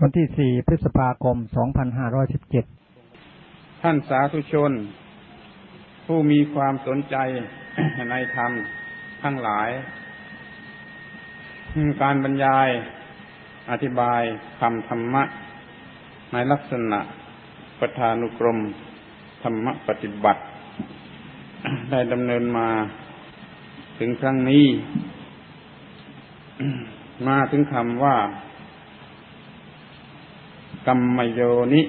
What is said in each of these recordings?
วันที่ 4 พฤษภาคม 2517 ท่านสาธุชน ผู้มีความสนใจในธรรมทั้งหลาย การบรรยายอธิบายคำธรรมะ ในลักษณะประธานุกรม ธรรมปฏิบัติ ได้ดำเนินมาถึงครั้งนี้ มาถึงคำว่า กรรมโยนิ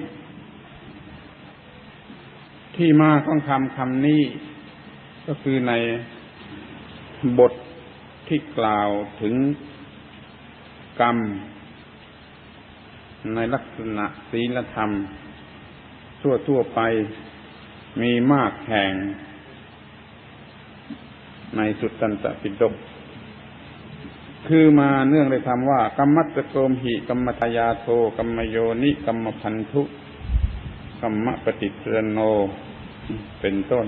ที่มาของคำคำนี้ ก็คือในบทที่กล่าวถึงกรรม ในลักษณะศีลธรรม ทั่วทั่วไปมีมากแห่ง ในสุตตันตปิฎก คือมาเนื่องในคำว่ากรรมัตโกมหิกรรมตายาโทกรรมโยนิกรรมพันธุกรรมปฏิเทโน เป็นต้น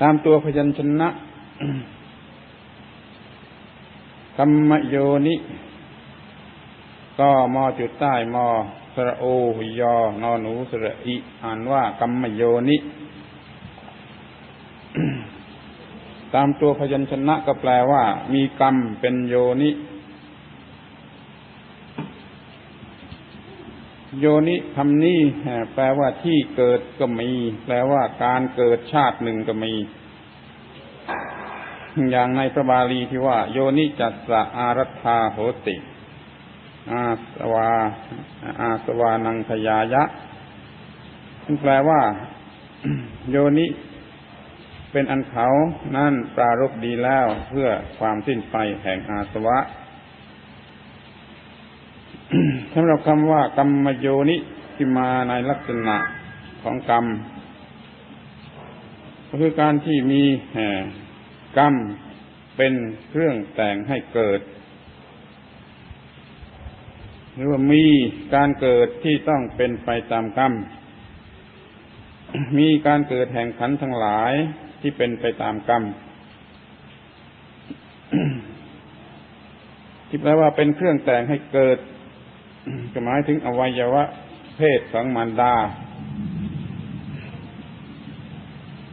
ตามตัวพยัญชนะกรรมโยนิ ก็มอจุดใต้มอสระโอหุยอนอหนูสระอิ อ่านว่ากรรมโยนิ ตามตัวพยัญชนะก็แปลว่า มีกรรมเป็นโยนิ โยนิคำนี้แปลว่าที่เกิดก็มี แปลว่าการเกิดชาติหนึ่งก็มี อย่างในพระบาลีที่ว่า โยนิจัสสะอารัธาโหติ อาสวา อาสวานังทยายะแปลว่า โยนิ เป็นอันเขานั่นปรารบดีแล้วเพื่อความสิ้นไปแห่งอาสวะสำหรับคำว่ากรรมโยนิที่มาในลักษณะของกรรม ก็คือการที่มีกรรมเป็นเครื่องแต่งให้เกิด หรือว่ามีการเกิดที่ต้องเป็นไปตามกรรม มีการเกิดแห่งขันทั้งหลาย ที่เป็นไปตามกรรม ที่แปลว่าเป็นเครื่องแต่งให้เกิดก็หมายถึงอวัยวะ เพศของมารดา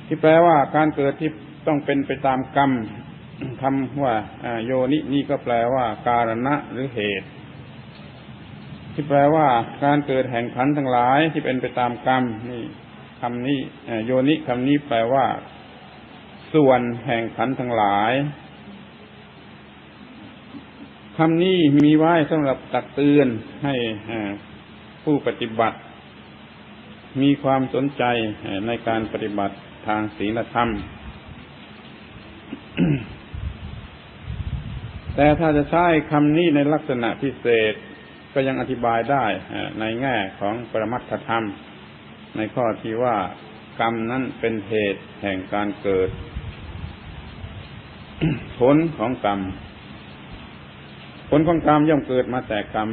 ที่แปลว่าการเกิดที่ต้องเป็นไปตามกรรมคำว่าโยนินี่ก็แปลว่า การณะหรือเหตุ ที่แปลว่าการเกิดแห่งขันทั้งหลายที่เป็นไปตามกรรมนี่คำนี้โยนิคำนี้แปลว่า ส่วนแห่งขันทั้งหลายคำนี้มีไว้สำหรับตักเตือนให้ผู้ปฏิบัติ มีความสนใจในการปฏิบัติทางศีลธรรม แต่ถ้าจะใช้คำนี้ในลักษณะพิเศษก็ยังอธิบายได้ในแง่ของปรมัตถธรรม ในข้อที่ว่ากรรมนั้นเป็นเหตุแห่งการเกิด ผลของกรรม ผลของกรรมย่อมเกิดมาแต่กรรม